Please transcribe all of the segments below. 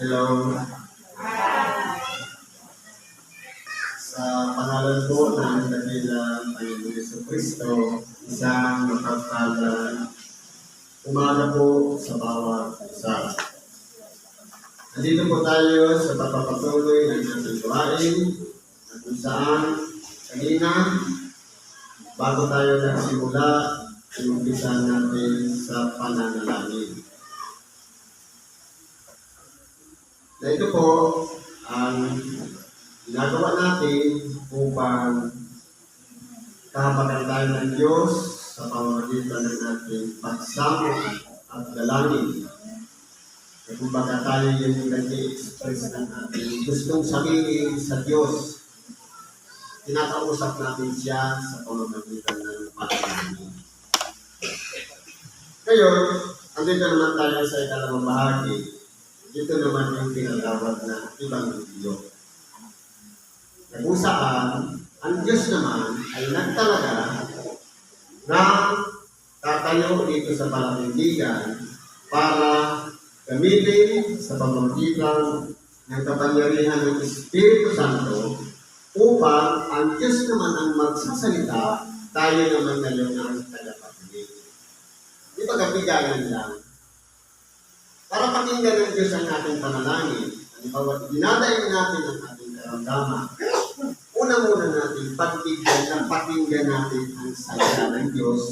Hello. Sa pangalan po ng dakilang Panginoon Yeso Kristo, isang mapagpalang umaga po sa bawat isa. Nandito po tayo sa pagpapatuloy ng ating gawain at kung saan kanina, bago tayo nagsimula, inumpisa natin sa pananalangin. Na ito po ang ginagawa natin upang kahabagan tayo ng Diyos sa pamamagitan ng ating pagsamo at dalangin. At kumbaga tayo yung nag-i-express ng ating gustong sabihin sa Diyos. Tinakausap natin siya sa pamamagitan ng panalangin. Ngayon, andito naman tayo sa ikalawang bahagi. Ito naman yung tinatawag na Ebanghelyo. Na kung saan, ang Diyos naman ay nagtalaga na tatayo dito sa palatindigan para gamitin sa pamamagitan ng kapangyarihan ng Espiritu Santo upang ang Diyos naman ang magsasalita, tayo naman ngayon ang tagapakinig. Di ba kapigayan lang? Para pakinggan ng Diyos ang ating panalangin, halimbawa, dinadayin natin ang ating karamdaman. Una-muna natin, pakinggan na pakinggan natin ang salita ng Diyos.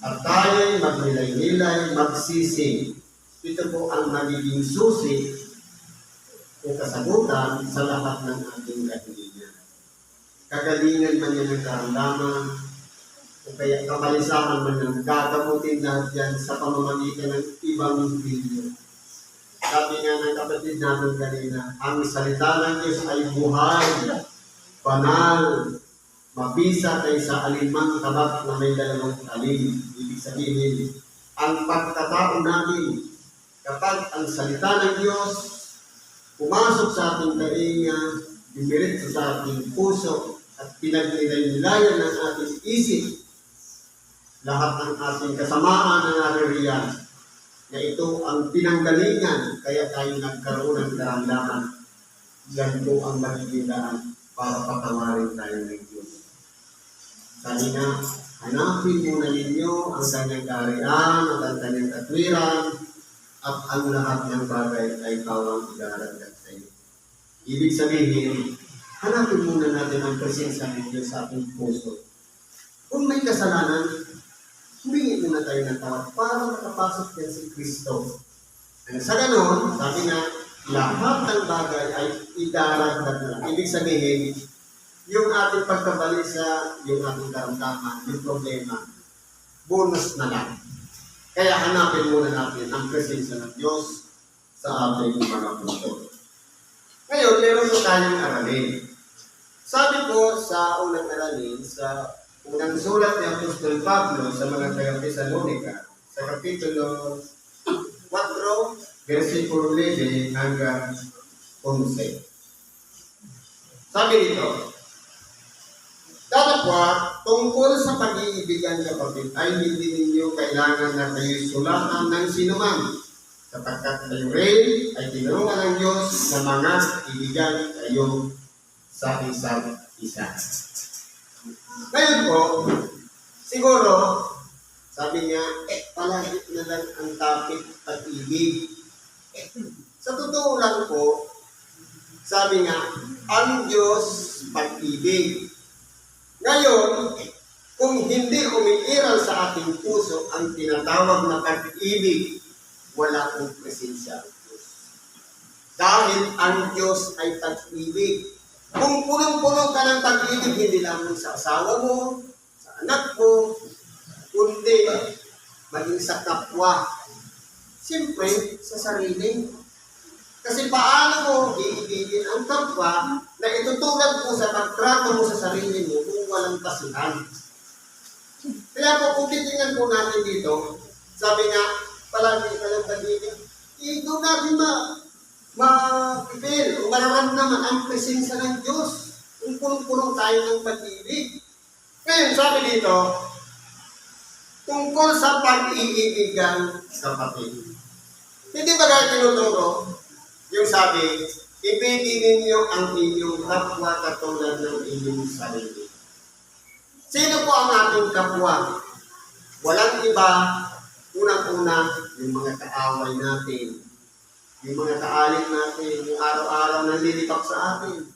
At tayo'y magnilay-nilay, magsising. Ito po ang magiging susi o kasagutan sa lahat ng ating kahilingan. Kagalingan man yan ng karamdaman, o kaya kamalisahan man ng gagamutin lahat yan sa pamamagitan ng ibang video. Sabi nga ng kapatid namin kanina, ang salita ng Diyos ay buhay, banal, mabisa kaysa alinmang tabak na may dalawang talim. Ibig sabihin, ang pagkatao natin, kapag ang salita ng Diyos pumasok sa ating tainga, dumiretso sa ating puso, at pinagnilay-nilayan ng ating isip, lahat ng ating kasamaan na naririyan, na ito ang pinanggalingan, kaya tayo nagkaroon ng karamdaman. Yan po ang magiging para patawarin tayo ng Diyos. Sabi nga, hanapin muna ninyo ang kanyang at ang kanyang katwiran at ang lahat ng bagay ay kawang idaragdag sa iyo. Ibig sabihin, hanapin muna natin ang presensya ng Diyos sa ating puso. Kung may kasalanan, humingi muna tayo ng tawad para makapasok yan si Kristo. Sa ganon, sabi nga, lahat ng bagay ay idaragdag na lang. Ibig sabihin, yung ating pagkabalisa, yung ating karamdaman, yung problema, bonus na lang. Kaya hanapin muna natin ang presensya ng Diyos sa ating mga puso. Ngayon, meron po tayong aralin. Sabi ko sa unang aralin, sa unang sulat ni Apostol Pablo sa mga taga-Thessalonica, sa Kapitulo 4, versikulo 11 hanggang 11. Sabi dito, Datapwa, tungkol sa pag-iibigan kapatid ay hindi ninyo kailangan na kayo sulatan ng sinuman sapagkat kayo rin ay tinulungan ng Diyos na mga ibigan kayo sa isa't isa. Ngayon po, siguro, sabi niya, eh, palagi na lang ang topic pag-ibig. Sa totoo lang po, sabi nga, ang Diyos pag-ibig. Ngayon, kung hindi umiiral sa ating puso ang tinatawag na pag-ibig, wala pong presensya ang Diyos. Dahil ang Diyos ay pag-ibig. Kung punong-puno ka ng pag-ibig, hindi lamang sa asawa mo, sa anak mo, kundi maging sa kapwa. Siyempre, sa sarili. Kasi paano mo iibigin ang kapwa na itutulad mo sa pagtrato mo sa sarili mo kung walang kasihan. Kaya po, kung titingnan po natin dito, sabi nga, palagi ka lang pag-ibig, eh, doon natin ma ma-feel o mararamdaman ang presensya ng Diyos kung punong-punong tayo ng pag-ibig. Ngayon, sabi dito, tungkol sa pag-iibigan kapatid. Hindi ba dahil tinuturo Yung sabi, ibigin ninyo ang inyong kapwa katulad ng inyong sarili. Sino po ang ating kapwa? Walang iba, unang-una, yung mga kaaway natin, yung mga kaalit natin, yung araw-araw na lilipak sa atin.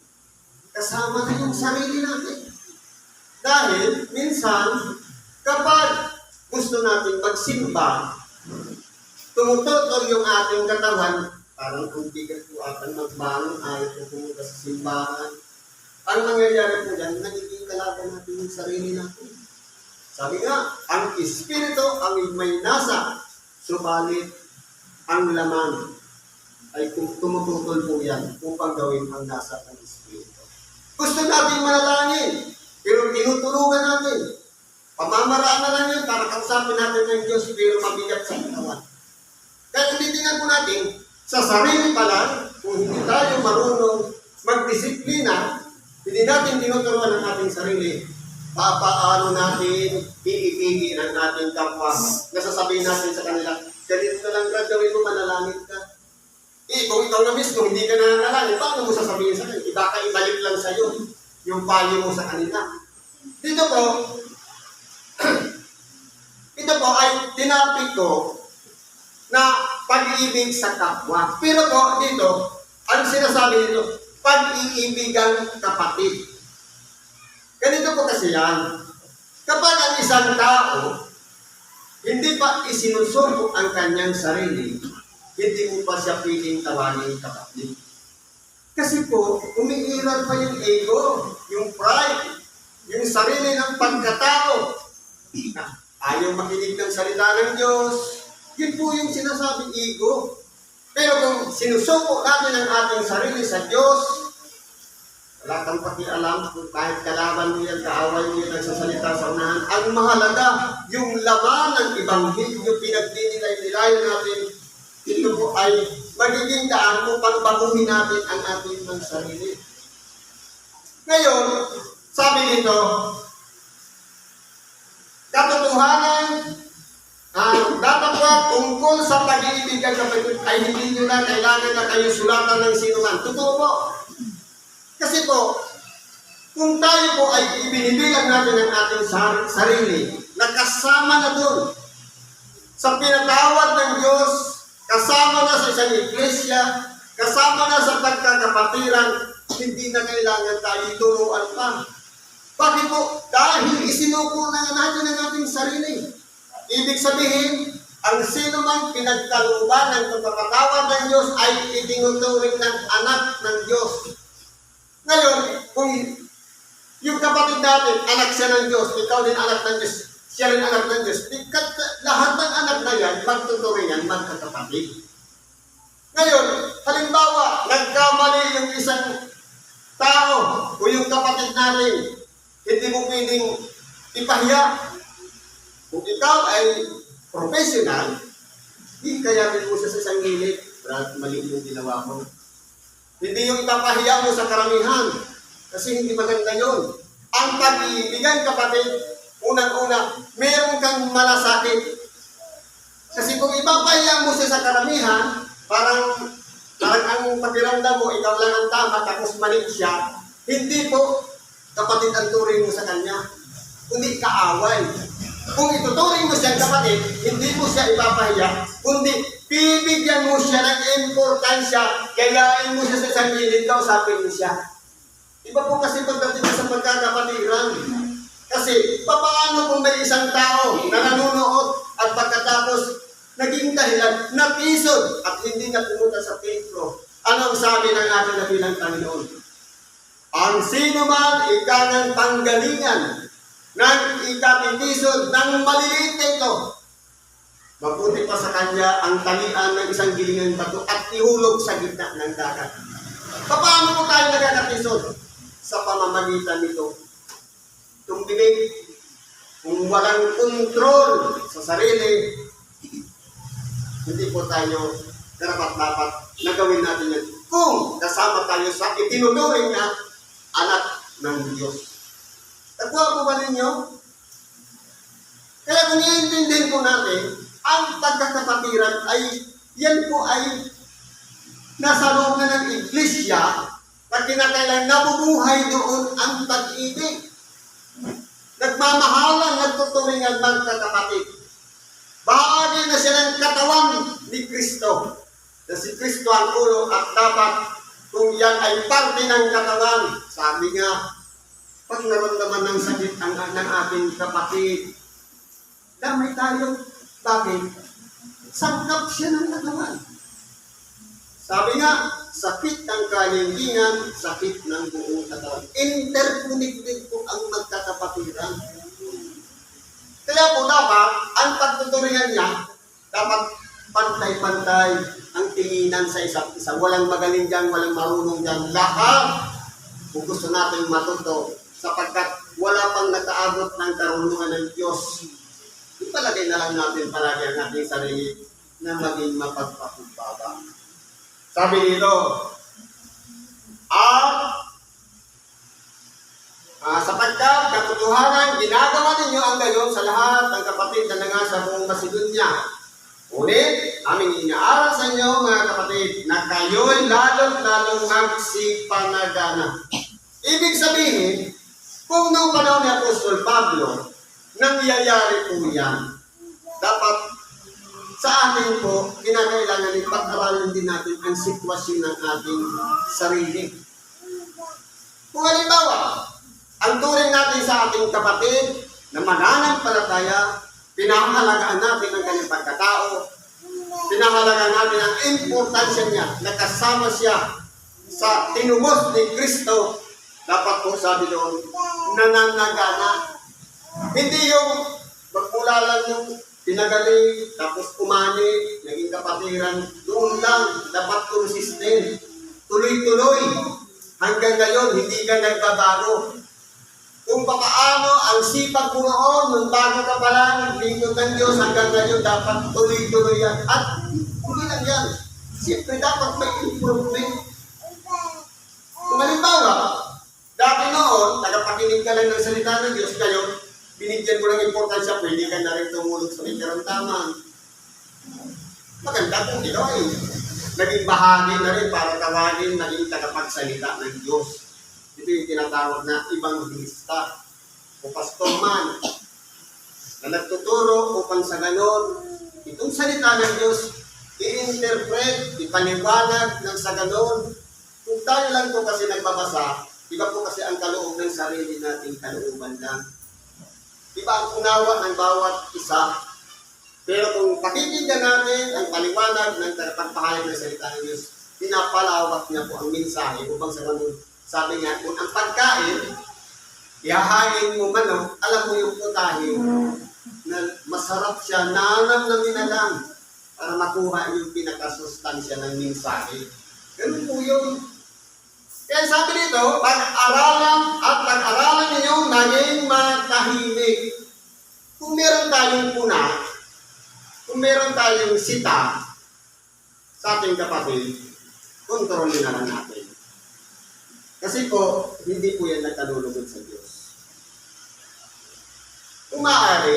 Kasama na yung sarili natin. Dahil, minsan, kapag gusto natin magsimba, tumututol yung ating katawan, parang kung bigat po ating magbangon, ayaw po pumunta sa simbahan. Ang nangyayari po dyan, nagiging kalaban natin yung sarili natin. Sabi nga, ang espiritu ang may nasa, subalit ang laman ay kung tumututol po yan upang gawin ang nasa ng espiritu. Gusto natin manalangin, pero tinutulungan natin. Pamamaraan na lang yun para kausapin natin ng Diyos pero mabigat sa katawan. Kaya tinitingnan po natin, sa sarili pa lang, kung hindi tayo marunong magdisiplina, hindi natin tinuturuan ang ating sarili, papaano natin iibigin ang ating kapwa. Nasasabihin natin sa kanila, ganito na lang Brad, gawin mo, manalangin ka. Eh, kung ikaw na mismo, hindi ka nananalangin, paano mo sasabihin sa kanila? Baka ibalik lang sa iyo yung payo mo sa kanila. Dito po, ito po ay tinapik ko na pag-ibig sa kapwa. Pero po, dito, ang sinasabi dito, pag-iibigan kapatid. Ganito po kasi yan. Kapag ang isang tao, hindi pa isinusuko ang kanyang sarili, hindi mo pa siya piling tawagin kapatid. Kasi po, umiiral pa yung ego, yung pride, yung sarili ng pagkatao. Ayaw makinig ng salita ng Diyos. Yun po yung sinasabing ego. Pero kung sinusuko natin ang ating sarili sa Diyos, wala kang pakialam kung kahit kalaban mo yan, kaaway mo yan, nagsasalita sa unahan. Ang mahalaga, yung laman ng Ibanghilyo, pinagdinilay-nilayan natin, ito po ay magiging daan upang baguhin natin ang ating mga sarili. Ngayon, sabi dito, katotohanan ang dapat tungkol sa pag-ibig ng kapatid ay hindi nyo na kailangan na kayo sulatan ng sino man. Totoo po. Kasi po, kung tayo po ay ibinibilang natin ang ating sar- sarili, nakasama na doon sa pinatawad ng Diyos, kasama na sa isang iglesia, kasama na sa pagkakapatiran, hindi na kailangan tayo turuan pa. Bakit po? Dahil isinuko na natin ang ating sarili. Ibig sabihin, ang sino man pinagkaluban ng pagpapatawad ng Diyos ay itinuturing ng anak ng Diyos. Ngayon, kung yung kapatid natin, anak siya ng Diyos, ikaw din anak ng Diyos, siya rin anak ng Diyos, lahat ng anak na yan, magtuturingan, magkakapatid. Ngayon, halimbawa, nagkamali yung isang tao o yung kapatid natin, hindi mo pwedeng ipahiya. Kung ikaw ay professional, hindi kaya rin mo siya sa isang gilid. Brad, mali yung ginawa mo. Hindi yung ipapahiya mo sa karamihan. Kasi hindi maganda yun. Ang pag-ibigan kapatid, unang-una, meron kang malasakit. Kasi kung ipapahiya mo siya sa karamihan, parang, parang ang pakiramdam mo, ikaw lang ang tama, tapos mali siya, hindi po kapatid ang turing mo sa kanya, kundi kaaway. Kung ituturing mo siya kapatid, hindi mo siya ipapahiya, kundi bibigyan mo siya ng importansya, gayain mo siya sa isang daw, sabi mo siya. Iba po kasi pagdating sa pagkakapatiran. Kasi, papaano kung may isang tao na nanonood at pagkatapos naging dahilan, napisod at hindi na pumunta sa Petro. Ano ang sabi ng ating nabilang Panginoon? Ang sino man ikanang panggalingan ng ikapitisod ng maliliit na ito, mabuti pa sa kanya ang talian ng isang gilingang bato at ihulog sa gitna ng dagat. Paano po tayo nagkakatisod? Sa pamamagitan nito. Itong bibig, kung walang kontrol sa sarili, hindi po tayo karapat-dapat na gawin natin yan. Kung kasama tayo sa itinuturing na anak ng Diyos. Nakuha po ba ninyo? Kaya kung iintindihin po natin, ang pagkakapatiran ay, yan po ay nasa loob na ng iglesia na kinakailan nabubuhay doon ang pag-ibig. Nagmamahalan, nagtuturingan magkakapatid. Bahagi na siya ng katawan ni Kristo. Na si Kristo ang ulo at dapat kung yan ay parte ng katawan, sabi nga, pag naramdaman ng sakit ang ng ating kapatid, damay tayo. Bakit? Sangkap siya ng katawan. Sabi nga, sakit ng kalingingan, sakit ng buong katawan. Interconnected po ang magkakapatiran. Kaya po dapat, ang pagtuturingan niya, dapat pantay-pantay ang tinginan sa isa't isa. Walang magaling dyan, walang marunong dyan. Lahat, kung gusto natin matuto, sapagkat wala pang nakaabot ng karunungan ng Diyos. Ipalagay na lang natin palagi ang ating sarili na maging mapagpakumbaba. Sabi dito, at Ah, sapagkat katotohanan, ginagawa ninyo ang gayon sa lahat ng kapatid na nangasa buong Macedonia. Ngunit, aming inaaral sa inyo, mga kapatid, na kayo'y lalong-lalong magsipanagana. Ibig sabihin, kung noong panahon ni Apostol Pablo, nangyayari po yan, dapat sa atin po, kinakailangan ipag-aralin din natin ang sitwasyon ng ating sarili. Kung halimbawa, ang turing natin sa ating kapatid na mananampalataya, pinahalagaan natin ang kanyang pagkatao, pinahalagaan natin ang importansya niya na kasama siya sa tinumos ni Kristo, dapat po sabi doon, nananagana. Hindi yung magmula lang yung pinagaling, tapos umani, naging kapatiran, doon lang, dapat consistent, tuloy-tuloy. Hanggang ngayon, hindi ka nagbabago kung paano ang sipag mo noon, nung bago ka pa lang, lingkod ng Diyos, hanggang ngayon dapat tuloy-tuloy yan. At hindi lang yan. Siyempre dapat may improvement. Kung halimbawa, dati noon, tagapakinig ka lang ng salita ng Diyos, ngayon, binigyan mo ng importansya, pwede ka na rin tumulog sa may karamdaman. Maganda kung ginawa yun. Naging bahagi na rin para tawagin, naging tagapagsalita ng Diyos. Ito yung tinatawag na ibanghilista o pastor man na nagtuturo upang sa ganon, itong salita ng Diyos, i-interpret, ipaliwanag ng sa ganon. Kung tayo lang po kasi nagbabasa, iba po kasi ang kaloob ng sarili nating kalooban lang. Iba ang unawa ng bawat isa. Pero kung pakikinggan natin ang paliwanag ng pagpahayag ng salita ng Diyos, pinapalawak niya po ang mensahe upang sa ganon sabi nga, kung ang pagkain, ihahain mo manok, alam mo yung putahe, na masarap siya, nanamnamin na lang para makuha yung pinakasustansya ng mensahe. Ganun po yun. Kaya sabi dito, pag-aralan at pag-aralan ninyo naging matahimik. Kung meron tayong puna, kung meron tayong sita sa ating kapatid, kontrolin na lang natin. Kasi po, hindi po yan nagkalulugod sa Diyos. Kung maaari,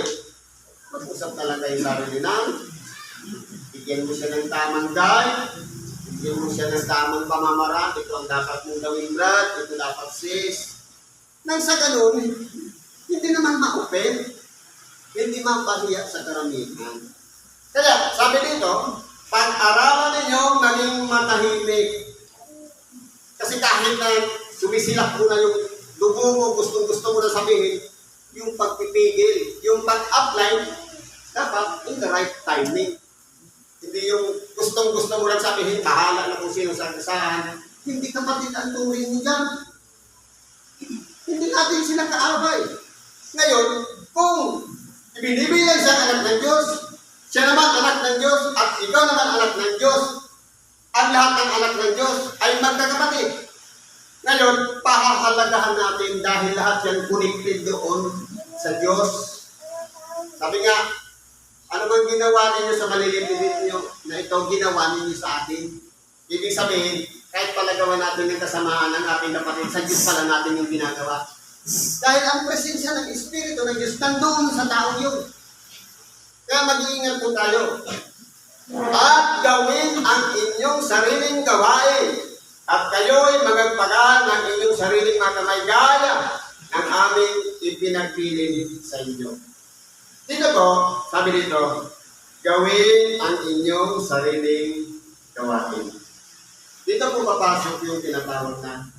mag-usap talaga yung sarili ng, bigyan mo siya ng tamang guide, bigyan mo siya ng tamang pamamaraan, ito ang dapat mong gawin, Brad, ito dapat sis. Nang sa ganun, hindi naman ma-open, hindi mapahiya sa karamihan. Kaya, sabi dito, pag-aralan ninyo maging matahimik, kasi kahit na sumisilak mo na yung dugo mo, gustong-gusto mo na sabihin, yung pagpipigil, yung pag-apply, dapat in the right timing. Hindi yung gustong-gusto mo lang sabihin, bahala na kung sino sa saan. Hindi kapatid ang turing mo dyan. Hindi natin sila kaaway. Ngayon, kung ibinibilang siya anak ng Diyos, siya naman anak ng Diyos, at ikaw naman anak ng Diyos, ang lahat ng anak ng Diyos ay magkakapatid. Ngayon, pahahalagahan natin dahil lahat yan connected doon sa Diyos. Sabi nga, ano bang ginawa ninyo sa maliliit niyo na ito ginawa ninyo sa atin? Ibig sabihin, kahit palagawa natin ng kasamaan ng ating kapatid, sa Diyos pala natin yung ginagawa. Dahil ang presensya ng Espiritu ng Diyos nandoon sa tao yun. Kaya mag-iingat po tayo. at gawin ang inyong sariling gawain at kayo'y magagpagaan ng inyong sariling mga kamay gaya ng aming ipinagpili sa inyo. Dito po, sabi dito, gawin ang inyong sariling gawain. Dito po papasok yung tinatawag na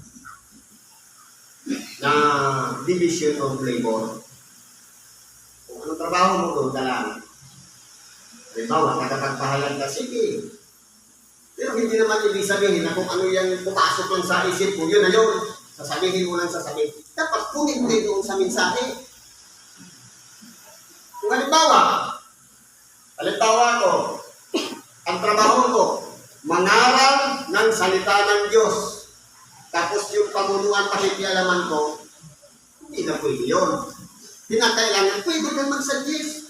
na division of labor. Kung anong trabaho mo doon, dalang. Halimbawa, nakapagpahalag ka, sige. Pero hindi naman ibig sabihin na kung ano yung pumasok lang sa isip mo, yun na yun. Sasabihin mo lang sasabihin. Dapat kunin mo rin doon sa mensahe. Kung halimbawa, halimbawa ko, ang trabaho ko, mangaral ng salita ng Diyos. Tapos yung pamunuan pakikialaman ko, hindi na pwede yun. Pinakailangan, pwede kang mag-suggest.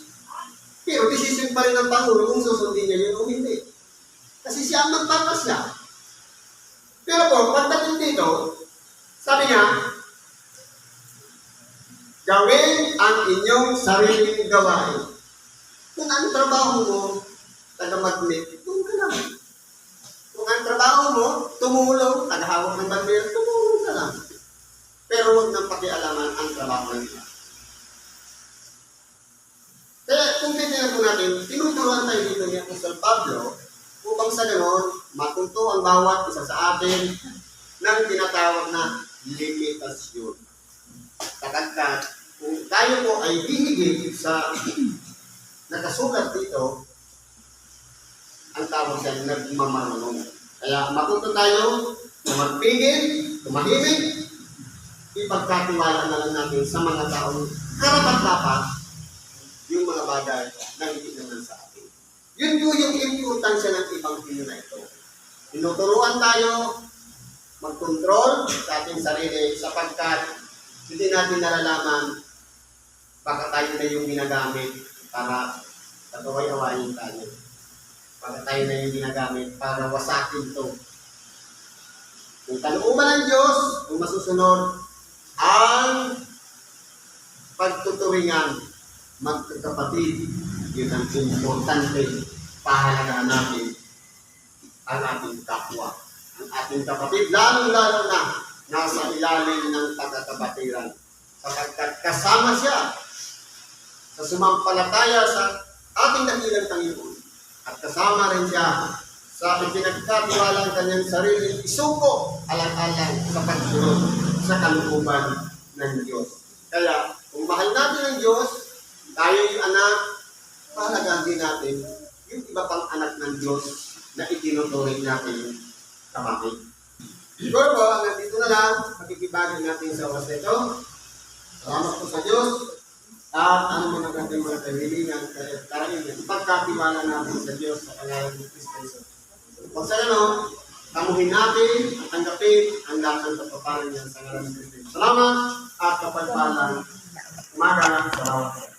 Pero decision pa rin ng Pangulo kung susundin niya yun o hindi. Kasi siya ang magpapasya. Pero po, pagdating dito, sabi niya, gawin ang inyong sariling gawain. Kung ang trabaho mo, taga-magnet, doon ka lang. Kung ang trabaho mo, tumulong, tagahawak ng bandera, tumulong ka lang. Pero huwag nang pakialaman ang trabaho ng. Kaya kung titignan po natin, tinuturuan tayo dito ni Apostol Pablo upang sa ganon, matuto ang bawat isa sa atin ng tinatawag na limitasyon. Sapagkat kung tayo po ay hihigit sa nakasulat dito, ang tawag dyan, nagmamarunong. Kaya matuto tayo na magpigil, tumahimik, ipagkatiwala na lang natin sa mga taong karapat-dapat yung mga bagay na hindi naman sa atin. Yun po yung importansya ng ibang na ito. Tinuturuan tayo mag-control sa ating sarili sapagkat hindi natin nalalaman baka tayo na yung ginagamit para pataway-awayin tayo. Baka tayo na yung ginagamit para wasakin to. Kung kalooban ng Diyos, kung masusunod, ang pagtuturingan, magkakapatid, yun ang importante, pahalagaan natin ang ating kapwa. Ang ating kapatid, lalong-lalo na, nasa ilalim ng pagkakapatiran. Sapagkat kasama siya sa sumampalataya sa ating dakilang Panginoon. At kasama rin siya sa ipinagkatiwala ang kanyang sarili isuko alang-alang sa pagsunod sa kalooban ng Diyos. Kaya, kung mahal natin ang Diyos, tayo yung anak, pahalagaan din natin yung iba pang anak ng Diyos na itinuturing natin kapatid. Siguro po, hanggang dito na lang, makikibagay natin sa oras na ito. Salamat po sa Diyos. At ano mga ating mga kahilingan, karain, ipagkatiwala natin sa Diyos sa pangalan ng Kristo Jesus. Kung sa ano, tamuhin natin at tanggapin ang lahat ng kapapalan niya sa ngalan ng Kristo. Salamat at kapagpalang umaga sa bawat